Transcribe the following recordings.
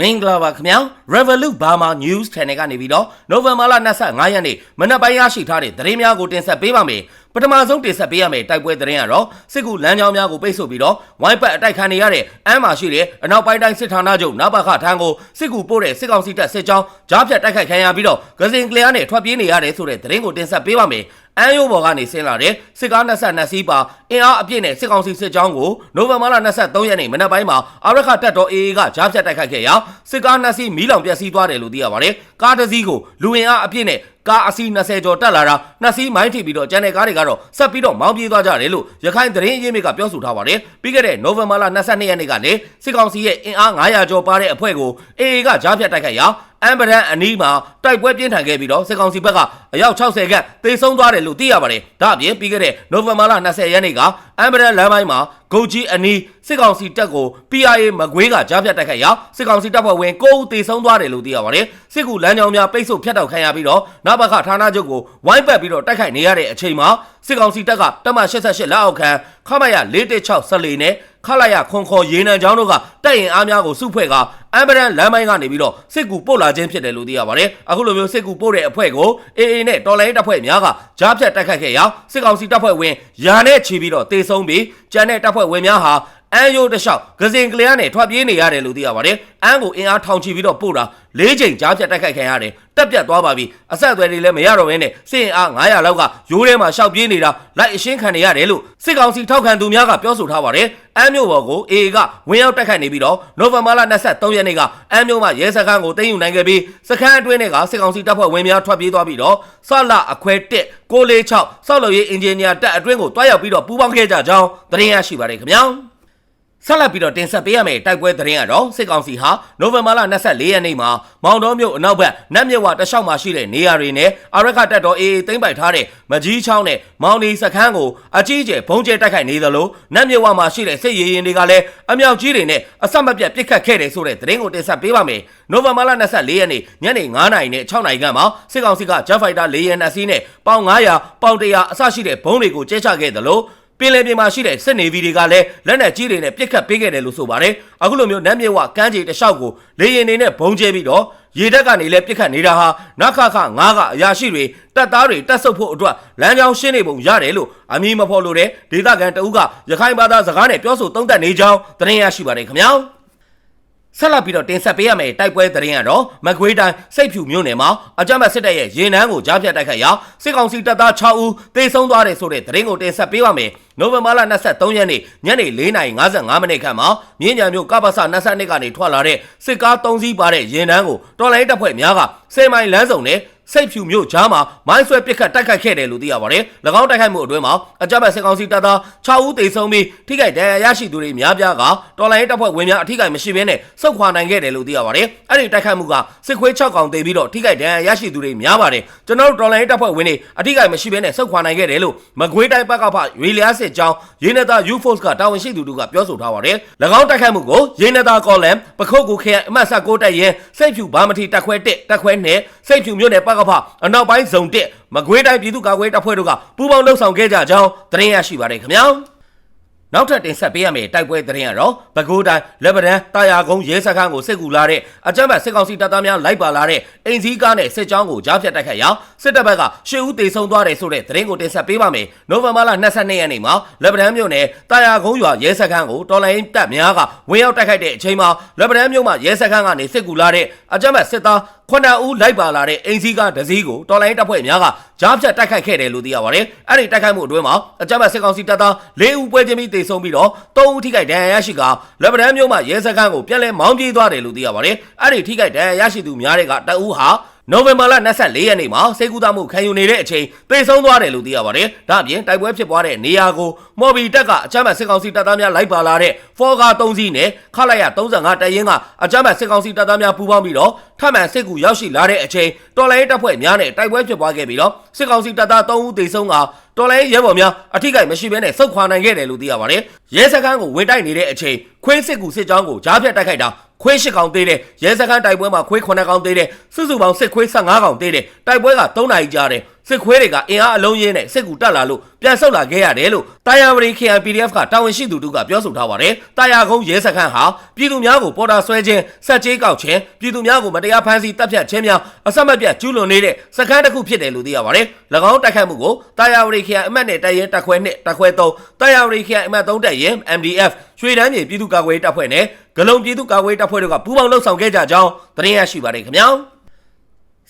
မင်္ဂလာပါခင်ဗျာ Revolut Burma News Channel ကနေပြီးတော့ November လ25ရက်နေ့မနက်ပိုင်းရရှိထားတဲ့သတင်းများကိုတင်ဆက်ပေးပါမယ်ပထမဆုံးတင်ဆက်ပေးရမယ့်တိုက်ပွဲသတင်းကတော့စစ်ကူလမ်းကြောင်းများကိုပိတ်ဆို့ပြီးတော့ဝိုင်းပတ်အတိုက်ခံနေရတဲ့အမ်းမှာရှိတဲ့အနောက်ပိုင်းတိုင်းစစ်ဌာနချုပ်နဘခထံကိုစစ်ကူပို့တဲ့စစ်ကောင်စီတပ်စစ်ကြောင်းကြားဖြတ်တိုက်ခိုက်ခံရပြီးတော့ဂဇင်ကလျားနဲ့ထွက်ပြေးနေရတယ်ဆိုတဲ့သတင်းကိုတင်ဆက်ပေးပါမယ် အန်ယိုဘော်ကနေဆင်းလာတဲ့စစ်ကား22စီးပါအင်အားအပြည့်နဲ့စစ်ကောင်စီစစ်ကြောင်းကိုနိုဝင်ဘာလ23ရက်နေ့မနက်ပိုင်းမှာအာရခတပ်တော် AA ကကြားဖြတ်တိုက်ခိုက်ခဲ့ရာစစ်ကား2စီးမီးလောင်ပျက်စီးသွားတယ်လို့သိရပါတယ်။ကားတစ်စီးကိုလူဝင်အားအပြည့်နဲ့ကားအစီး20ကျော်တက်လာတာနှစ်စီးမိုင်းထိပ်ပြီးတော့ကျန်တဲ့ကားတွေကတော့ဆက်ပြီးတော့မောင်းပြေးသွားကြတယ်လို့ရခိုင်သတင်းအရင်းမြစ်ကပြောဆိုထားပါတယ်။ပြီးခဲ့တဲ့နိုဝင်ဘာလ22ရက်နေ့ကလည်းစစ်ကောင်စီရဲ့အင်အား900ကျော်ပါတဲ့အဖွဲ့ကို AA ကကြားဖြတ်တိုက်ခိုက်ရာ အမ်ဘရန်အနီးမှာတိုက်ပွဲပြင်းထန်ခဲ့ပြီးတော့စစ်ကောင်စီဘက်ကအယောက်60ခန့်သေဆုံးသွားတယ်လို့သိရပါတယ်။ဒါ့အပြင်ပြီးခဲ့တဲ့နိုဝင်ဘာလ20ရက်နေ့ကအမ်ဘရန်လမ်းပိုင်းမှာဂုတ်ကြီးအနီးစစ်ကောင်စီတပ်ကို PRA မကွေးကကြားဖြတ်တိုက်ခိုက်ရာစစ်ကောင်စီတပ်ဖွဲ့ဝင်9ဦးသေဆုံးသွားတယ်လို့သိရပါတယ်။စစ်ကူလမ်းကြောင်းများပိတ်ဆို့ဖျက်တောက်ခံရပြီးတော့နဘခဌာနချုပ်ကိုဝိုင်းပတ်ပြီးတော့တိုက်ခိုက်နေရတဲ့အချိန်မှာစစ်ကောင်စီတပ်ကတပ်မ88လက်အောက်ခံခမရ416ဆက်လီနဲ့ ခလာရခွန်ခေါ်ရေနံချောင်းတို့ကတိုက်ရင်အားများကိုစုဖွဲ့ကအမ်ဘရန်လမ်းပိုင်းကနေပြီးတော့စစ်ကူပို့လာခြင်းဖြစ်တယ်လို့သိရပါတယ်။အခုလိုမျိုးစစ်ကူပို့တဲ့အဖွဲ့ကို AA နဲ့တော်လိုင်းတပ်ဖွဲ့များကကြားဖြတ်တိုက်ခိုက်ခဲ့ရာစစ်ကောင်စီတပ်ဖွဲ့ဝင်ရာနဲ့ချီပြီးတော့တေဆုံးပြီးကျန်တဲ့တပ်ဖွဲ့ဝင်များဟာ အန်ယိုတလျှောက်ဂဇင်ကလျားနဲ့ထွက်ပြေးနေရတယ်လို့သိရပါတယ်။အန်ကိုအင်အားထောင်ချီပြီးတော့ပို့တာ၄ချိန်ကြားဖြတ်တိုက်ခိုက်ခံရတယ်။တက်ပြတ်သွားပါပြီ။အဆက်အသွယ်တွေလည်းမရတော့ဘဲနဲ့စစ်အင်အား900လောက်ကရိုးထဲမှာရှောက်ပြေးနေတာလိုက်အရှင်းခံနေရတယ်လို့စစ်ကောင်စီထောက်ခံသူများကပြောဆိုထားပါတယ်။အန်မျိုးဘော်ကို AA ကဝင်ရောက်တိုက်ခိုက်နေပြီးတော့နိုဝင်ဘာလ23ရက်နေ့ကအန်မျိုးမှရဲစခန်းကိုသိမ်းယူနိုင်ခဲ့ပြီးစခန်းအတွင်းကစစ်ကောင်စီတပ်ဖွဲ့ဝင်များထွက်ပြေးသွားပြီးတော့ဆလအခွဲ1 646စောက်လို့ရေးအင်ဂျင်နီယာတပ်အတွင်းကိုတွားရောက်ပြီးတော့ပူးပေါင်းခဲ့ကြကြောင်းသတင်းရရှိပါတယ်ခင်ဗျာ။ ဆက်လက်ပြီးတော့တင်ဆက်ပေးရမယ့်တိုက်ပွဲသတင်းကတော့စစ်ကောင်စီဟာနိုဝင်ဘာလ24ရက်နေ့မှာမောင်တော်မြို့အနောက်ဘက်နတ်မြဝတလျှောက်မှာရှိတဲ့နေရာတွေနဲ့အာရခတက်တော်အေးသိမ့်ပိုက်ထားတဲ့မကြီးချောင်းနဲ့မောင်နီစခန်းကိုအကြီးအကျယ်ဘုံကျဲတိုက်ခိုက်နေသလိုနတ်မြဝမှာရှိတဲ့စစ်ရေးရင်တွေကလည်းအမြောက်ကြီးတွေနဲ့အဆက်မပြတ်ပစ်ခတ်ခဲ့တယ်ဆိုတဲ့သတင်းကိုတင်ဆက်ပေးပါမယ်နိုဝင်ဘာလ24ရက်နေ့ညနေ9:00နာရီနဲ့6:00နာရီခန့်မှာစစ်ကောင်စီကဂျက်ဖိုက်တာလေယာဉ်အစီးနဲ့ပေါင်900ပေါင်100အစရှိတဲ့ဘုံတွေကိုကျဲချခဲ့သလို ပင်လယ်ပြင်မှာရှိတဲ့စစ်နေဗီတွေကလည်းလက်နက်ကြီးတွေနဲ့ပြစ်ခတ်ပေးခဲ့တယ်လို့ဆိုပါတယ်။အခုလိုမျိုးနတ်မြေဝကမ်းခြေတစ်လျှောက်ကိုလေရင်တွေနဲ့ဘုံကျဲပြီးတော့ရေတက်ကနေလည်းပြစ်ခတ်နေတာဟာနခခငါးကအရာရှိတွေတပ်သားတွေတက်ဆုပ်ဖို့အတွက်လမ်းကြောင်းရှင်းနေပုံရတယ်လို့အမည်မဖော်လို့တဲ့ဒေသခံတအုပ်ကရခိုင်ဘာသာစကားနဲ့ပြောဆိုသုံးသပ်နေကြောင်းသတင်းရရှိပါတယ်ခင်ဗျာ။ ဆက်လက်ပြီးတော့တင်ဆက်ပေးရမယ့်တိုက်ပွဲသတင်းကတော့မကွေးတိုင်းစိတ်ဖြူမြို့နယ်မှာအကြမ်းဖက်စစ်တပ်ရဲ့ရင်နှန်းကိုကြားဖြတ်တိုက်ခိုက်ရာစစ်ကောင်စီတပ်သား6ဦးသေဆုံးသွားတယ်ဆိုတဲ့သတင်းကိုတင်ဆက်ပေးပါမယ်။နိုဝင်ဘာလ23ရက်နေ့ညနေ4:55မိနစ်ခန့်မှာမြင်းကြံမြို့ကပ္ပစ22ကနေထွက်လာတဲ့စစ်ကား3စီးပါတဲ့ရင်နှန်းကိုတော်လိုင်းတပ်ဖွဲ့များကစေမိုင်လမ်းစုံနဲ့ စိတ်ဖြူမြို့ကြားမှာမိုင်းဆွဲပစ်ခတ်တိုက်ခိုက်ခဲ့တယ်လို့သိရပါတယ်။၎င်းတိုက်ခိုက်မှုအတွင်းမှာအကြမ်းဖက်စစ်ကောင်စီတပ်သား6ဦးသေဆုံးပြီးထိခိုက်ဒဏ်ရာရရှိသူတွေများပြားကတော်လိုင်းတပ်ဖွဲ့ဝင်များအထိခိုက်မရှိဘဲနဲ့စုခွာနိုင်ခဲ့တယ်လို့သိရပါတယ်။အဲ့ဒီတိုက်ခိုက်မှုကစစ်ခွေး6កောင်သေပြီးတော့ထိခိုက်ဒဏ်ရာရရှိသူတွေများပါတယ်။ကျွန်တော်တို့တော်လိုင်းတပ်ဖွဲ့ဝင်တွေအထိခိုက်မရှိဘဲနဲ့စုခွာနိုင်ခဲ့တယ်လို့မကွေးတိုင်းဘက်ကဖရွေလျားစစ်ကြောင်းရင်းနေတာ U Force ကတာဝန်ရှိသူတို့ကပြောဆိုထားပါတယ်။၎င်းတိုက်ခိုက်မှုကိုရင်းနေတာကော်လမ်ပခုတ်ကူခရိုင်အမှတ်ဆက်6တိုက်ရင်စိတ်ဖြူဘာမထီတက်ခွဲ1တက်ခွဲ2စိတ်ဖြူမြို့နယ်ဘက်ကဖအနောက်ပိုင်းဇုံ1မကွေးတိုင်းပြည်သူ့ကာကွယ်တပ်ဖွဲ့တို့ကပူးပေါင်းလှုပ်ဆောင်ခဲ့ကြကြောင်းသတင်းရရှိပါတယ်ခင်ဗျာ နောက်ထပ်တင်ဆက်ပေးရမယ့်တိုက်ပွဲသတင်းကတော့ပဲခူးတိုင်းလက်ပံတာယာကုန်းရဲစခန်းကိုစစ်ကူလာတဲ့အကြမ်းဖက်စစ်ကောင်စီတပ်သားများလိုက်ပါလာတဲ့အင်စည်းကားနဲ့စစ်ကြောင်းကိုကြားဖြတ်တိုက်ခတ်ရာစစ်တပ်ဘက်ကရှစ်ဦးသေဆုံးသွားတယ်ဆိုတဲ့သတင်းကိုတင်ဆက်ပေးပါမယ်။နိုဝင်ဘာလ22ရက်နေ့မှာလက်ပံမြို့နယ်တာယာကုန်းရွာရဲစခန်းကိုတော်လိုင်းတပ်များကဝင်ရောက်တိုက်ခိုက်တဲ့အချိန်မှာလက်ပံမြို့မှာရဲစခန်းကနေစစ်ကူလာတဲ့အကြမ်းဖက်စစ်သားခုနှစ်ဦးလိုက်ပါလာတဲ့အင်စည်းကားဒစည်းကိုတော်လိုင်းတပ်ဖွဲ့များက ကြားဖြတ်တိုက်ခိုက်ခဲ့တယ်လို့သိရပါတယ်။အဲ့ဒီတိုက်ခိုက်မှုအတွင်းမှာအကြမ်းဖက်စစ်ကောင်စီတပ်သား၄ဦးပွဲချင်းပြီးသေဆုံးပြီးတော့၃ဦးထိခိုက်ဒဏ်ရာရရှိကလက်ပံမြို့မှာရဲစခန်းကိုပြန်လည်မောင်းပြေးသွားတယ်လို့သိရပါတယ်။အဲ့ဒီထိခိုက်ဒဏ်ရာရရှိသူများတွေကတအူးဟာ နိုဝင်ဘာလ24ရက်နေ့မှာစေကူသားမှုခံယူနေတဲ့အချိန်သေဆုံးသွားတယ်လို့သိရပါတယ်။ဒါ့အပြင်တိုက်ပွဲဖြစ်ပွားတဲ့နေရာကိုမော်ဘီတက်ကအကြမ်းဖက်စစ်ကောင်စီတပ်သားများလိုက်ပါလာတဲ့ဖော်ကာ3စီးနဲ့ခလိုက်ရ35တရင်ကအကြမ်းဖက်စစ်ကောင်စီတပ်သားများပူးပေါင်းပြီးတော့ထပ်မံစစ်ကူရောက်ရှိလာတဲ့အချိန်တော်လိုင်းတပ်ဖွဲ့များနဲ့တိုက်ပွဲဖြစ်ပွားခဲ့ပြီးတော့စစ်ကောင်စီတပ်သား3ဦးသေဆုံးကတော်လိုင်းရဲဘော်များအထိကိမရှိဘဲနဲ့စုခွာနိုင်ခဲ့တယ်လို့သိရပါတယ်။ရဲစခန်းကိုဝင်တိုက်နေတဲ့အချိန်ခွေးစစ်ကူစစ်ကြောင်းကိုကြားဖြတ်တိုက်ခိုက်တာ ခွေး၈កောင်သေးတယ်ရဲစခန်းတိုက်ပွဲမှာခွေး9កောင်သေးတယ်စုစုပေါင်းစစ်ခွေး15កောင်သေးတယ်တိုက်ပွဲက3နာရီကြာတယ် စစ်ခွေးတွေကအင်အားအလုံးရင်းနဲ့စစ်ကူတက်လာလို့ပြန်ဆုတ်လာခဲ့ရတယ်လို့တာယာဝရီ KNPDF ကတာဝန်ရှိသူတို့ကပြောဆိုထားပါတယ်။တာယာကုန်းရဲစခန်းဟာပြည်သူများကိုပေါ်တာဆွဲခြင်းစက်ကြေးကောက်ခြင်းပြည်သူများကိုမတရားဖမ်းဆီးတပ်ဖြတ်ခြင်းများအဆက်မပြတ်ကျူးလွန်နေတဲ့စခန်းတစ်ခုဖြစ်တယ်လို့သိရပါတယ်။၎င်းတိုက်ခိုက်မှုကိုတာယာဝရီ KN အမှတ်နဲ့တပ်ရဲတပ်ခွဲ2တပ်ခွဲ3တာယာဝရီ KN အမှတ်3တပ်ရဲ MDF ရွှေတန်းမြေပြည်သူ့ကာကွယ်ရေးတပ်ဖွဲ့နဲ့ဂလုံပြည်သူ့ကာကွယ်ရေးတပ်ဖွဲ့တို့ကပူးပေါင်းလှုပ်ဆောင်ခဲ့ကြကြောင်းသတင်းရရှိပါတယ်ခင်ဗျာ။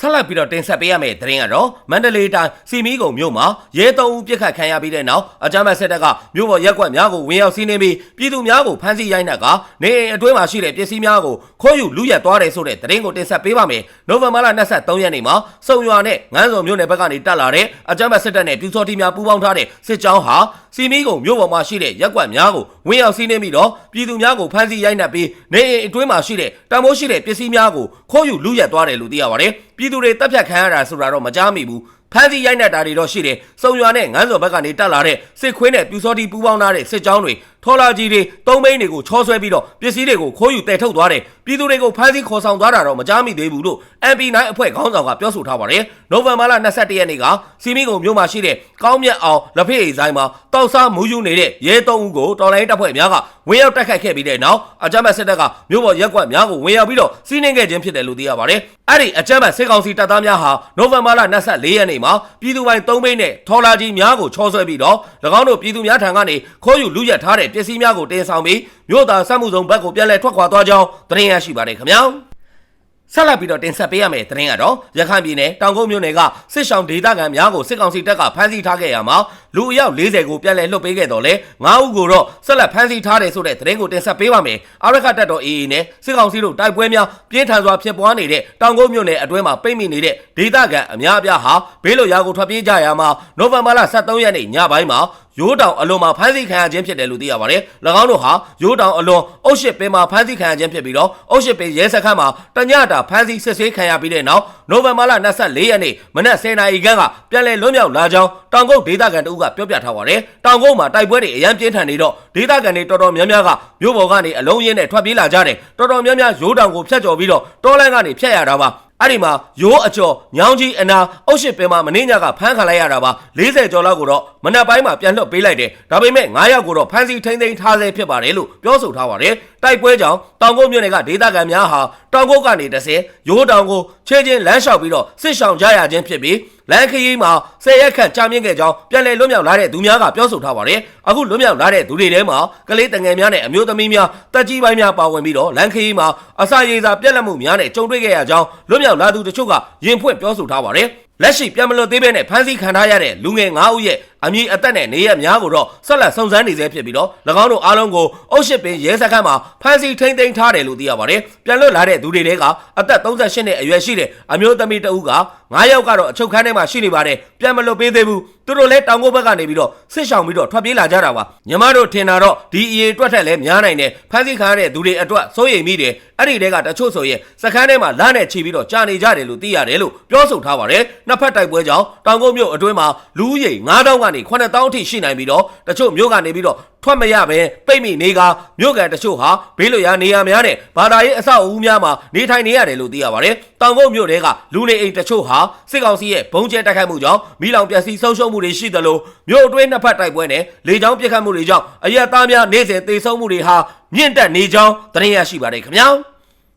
ဆက်လက်ပြီးတော့တင်ဆက်ပေးရမယ့်သတင်းကတော့မန္တလေးတိုင်းစီမီကုံမြို့မှာရဲသုံးဦးပြစ်ခတ်ခံရပြီးတဲ့နောက်အကြမ်းဖက်စစ်တပ်ကမြို့ပေါ်ရက်ကွက်များကိုဝင်ရောက်စီးနင်းပြီးပြည်သူများကိုဖမ်းဆီးရိုက်နှက်ကနေအိမ်အတွင်းမှာရှိတဲ့ပစ္စည်းများကိုခိုးယူလူရက်သွားတယ်ဆိုတဲ့သတင်းကိုတင်ဆက်ပေးပါမယ်။နိုဝင်ဘာလ23ရက်နေ့မှာစုံရွာနဲ့ငန်းစုံမြို့နယ်ဘက်ကနေတက်လာတဲ့အကြမ်းဖက်စစ်တပ်နဲ့ပြူစောတိများပူးပေါင်းထားတဲ့စစ်ကြောင်းဟာစီမီကုံမြို့ပေါ်မှာရှိတဲ့ရက်ကွက်များကိုဝင်ရောက်စီးနင်းပြီးတော့ပြည်သူများကိုဖမ်းဆီးရိုက်နှက်ပြီးနေအိမ်အတွင်းမှာရှိတဲ့တံမိုးရှိတဲ့ပစ္စည်းများကိုခိုးယူလူရက်သွားတယ်လို့သိရပါတယ်။ ပြည်သူတွေတပ်ဖြတ်ခံရတာဆိုတာတော့မကြားမိဘူးဖမ်းဆီးရိုက်နှက်တာတွေတော့ရှိတယ်။စုံရွာနဲ့ငန်းစော်ဘက်ကနေတက်လာတဲ့စစ်ခွေးနဲ့ပြူစောတိပူးပေါင်းထားတဲ့စစ်ကြောင်းတွေ ထော်လာကြီးတွေတုံးမိန်တွေကိုချောဆွဲပြီးတော့ပစ္စည်းတွေကိုခိုးယူတဲထုတ်သွားတယ်။ပြည်သူတွေကိုဖမ်းဆီးခေါ်ဆောင်သွားတာတော့မကြားမိသေးဘူးလို့ MP9 အဖွဲ့ခေါင်းဆောင်ကပြောဆိုထားပါတယ်။နိုဝင်ဘာလ22ရက်နေ့ကစီမီကုံမြို့မှာရှိတဲ့ကောင်းမြတ်အောင်လက်ဖေးအိမ်ဆိုင်မှာတောက်စားမူးယူနေတဲ့ရဲသုံးဦးကိုတော်လိုင်းတပ်ဖွဲ့များကဝင်ရောက်တိုက်ခိုက်ခဲ့ပြီးတဲ့နောက်အကြမ်းဖက်စစ်တပ်ကမြို့ပေါ်ရက်ကွက်များကိုဝင်ရောက်ပြီးတော့စီးနင်းခဲ့ခြင်းဖြစ်တယ်လို့သိရပါတယ်။အဲ့ဒီအကြမ်းဖက်စစ်ကောင်စီတပ်သားများဟာနိုဝင်ဘာလ24ရက်နေ့မှာပြည်သူပိုင်၃မိနစ်နဲ့ထော်လာကြီးများကိုချောဆွဲပြီးတော့၎င်းတို့ပြည်သူများထံကနေခိုးယူလူရက်ထားတဲ့ပစ္စည်းများကိုတင်ဆောင်ပြီးမြို့သားစက်မှုဆောင်ဘက်ကိုပြန်လည်ထွက်ခွာသွားကြောင်းသတင်းရရှိပါတယ်ခင်ဗျာ။ဆက်လက်ပြီးတော့တင်ဆက်ပေးရမယ့်သတင်းကတော့ရခိုင်ပြည်နယ်တောင်ကုန်းမြို့နယ်ကစစ်ဆောင်ဒေသခံများကိုစစ်ကောင်စီတပ်ကဖမ်းဆီးထားခဲ့ရမှာလူအယောက်40ကိုပြန်လည်လွှတ်ပေးခဲ့တော့လဲ9ဦးကိုတော့ဆက်လက်ဖမ်းဆီးထားတယ်ဆိုတဲ့သတင်းကိုတင်ဆက်ပေးပါမယ်။အာရခတပ်တော် AA နဲ့စစ်ကောင်စီတို့တိုက်ပွဲများပြင်းထန်စွာဖြစ်ပွားနေတဲ့တောင်ကုန်းမြို့နယ်အတွင်းမှာပိတ်မိနေတဲ့ဒေသခံအများအပြားဟာဘေးလွတ်ရာကိုထွက်ပြေးကြရမှာနိုဝင်ဘာလ23ရက်နေ့ညပိုင်းမှာရိုးတောင်အလွန်မှာဖမ်းဆီးခံရခြင်းဖြစ်တယ်လို့သိရပါတယ်။၎င်းတို့ဟာရိုးတောင်အလွန်အုတ်ရှစ်ပင်မှာဖမ်းဆီးခံရခြင်းဖြစ်ပြီးတော့အုတ်ရှစ်ပင်ရဲစခန်းမှာတညတာဖမ်းဆီးစစ်ဆေးခံရပြီးတဲ့နောက်နိုဝင်ဘာလ24ရက်နေ့မနက်10:00နာရီခန့်ကပြန်လည်လွတ်မြောက်လာကြောင်းတောင်ကုတ်ဒေသခံတို့ကပြောပြထားပါတယ်။တောင်ကုတ်မှာတိုက်ပွဲတွေအရန်ပြင်းထန်နေတော့ဒေသခံတွေတော်တော်များများကမြို့ပေါ်ကနေအလုံးရင်းနဲ့ထွက်ပြေးလာကြတယ်။တော်တော်များများရိုးတောင်ကိုဖျက်ကျော်ပြီးတော့တောလန်းကနေဖျက်ရတာပါ။အဲ့ဒီမှာရိုးအကျော်ညောင်းကြီးအနာအုတ်ရှစ်ပင်မှာမင်းညကဖမ်းခံလိုက်ရတာပါ40ကျော်လောက်ကိုတော့မနက်ပိုင်းမှာပြန်လွှတ်ပေးလိုက်တယ်ဒါပေမဲ့9ယောက်ကိုတော့ဖမ်းဆီးထိန်းသိမ်းထားဆဲဖြစ်ပါတယ်လို့ပြောဆိုထားပါတယ်တိုက်ပွဲကြောင့်တောင်ကုန်းမြို့နယ်ကဒေသခံများဟာတောင်ကုန်းကနေတစ်ဆယ်ရိုးတောင်ကိုချင်းချင်းလမ်းလျှောက်ပြီးတော့စစ်ဆောင်ကြရခြင်းဖြစ်ပြီး လမ်းခရီးမှာဆယ်ရက်ခန့်ကြာမြင့်ခဲ့ကြောင်းပြန်လည်လွတ်မြောက်လာတဲ့သူများကပြောဆိုထားပါတယ်အခုလွတ်မြောက်လာတဲ့သူတွေထဲမှာကလေးတငယ်များနဲ့အမျိုးသမီးများတက်ကြီးပိုင်းများပါဝင်ပြီးတော့လမ်းခရီးမှာအစာရေစာပြက်လက်မှုများနဲ့ကြုံတွေ့ခဲ့ရကြောင်းလွတ်မြောက်လာသူတချို့ကရင်ဖွင့်ပြောဆိုထားပါတယ်လက်ရှိပြန်မလွတ်သေးဘဲနဲ့ဖမ်းဆီးခံထားရတဲ့လူငယ်9ဦးရဲ့ အမည်အသက်နဲ့နေရက်များကိုတော့ဆက်လက်စုံစမ်းနေဆဲဖြစ်ပြီးတော့၎င်းတို့အားလုံးကိုအုတ်ရှစ်ပင်ရဲစခန်းမှာဖမ်းဆီးထိန်းသိမ်းထားတယ်လို့သိရပါတယ်။ပြန်လွတ်လာတဲ့သူတွေတဲကအသက်38နှစ်အရွယ်ရှိတဲ့အမျိုးသမီးတဦးက9ယောက်ကတော့အချုပ်ခန်းထဲမှာရှိနေပါတယ်။ပြန်မလွတ်ပေးသေးဘူး။သူတို့လည်းတောင်ကုန်းဘက်ကနေပြီးတော့ဆစ်ဆောင်ပြီးတော့ထွက်ပြေးလာကြတာပါ။ညီမတို့ထင်တာတော့ဒီအရေးအတွက်ထက်လည်းများနိုင်တယ်။ဖမ်းဆီးခံရတဲ့သူတွေအတွက်စိုးရိမ်မိတယ်။အဲ့ဒီတဲကတချို့ဆိုရင်စခန်းထဲမှာလမ်းနဲ့ချီပြီးတော့ကြာနေကြတယ်လို့သိရတယ်လို့ပြောဆိုထားပါတယ်။နှစ်ဖက်တိုက်ပွဲကြောင့်တောင်ကုန်းမြို့အတွင်းမှာလူဦးရေ9000ကနေ9000အထိရှိနိုင်ပြီးတော့တချို့မြို့ကနေပြီးတော့ထွက်မရပဲပိတ်မိနေကမြို့ကန်တချို့ဟာဘေးလွတ်ရာနေရာများနဲ့ဘာသာရေးအဆောက်အဦများမှာနေထိုင်နေရတယ်လို့သိရပါတယ်။တောင်ကုန်းမြို့တဲကလူနေအိမ်တချို့ဟာစစ်ကောင်စီရဲ့ဘုံကျဲတိုက်ခိုက်မှုကြောင့်မိလောင်ပျက်စီးဆုံးရှုံးမှုတွေရှိသလိုမြို့အတွင်းနှစ်ဖက်တိုက်ပွဲနဲ့လေကြောင်းပစ်ခတ်မှုတွေကြောင့်အရက်သားများနေစဉ်သေဆုံးမှုတွေဟာမြင့်တက်နေကြောင်းသတင်းရရှိပါတယ်ခင်ဗျာ။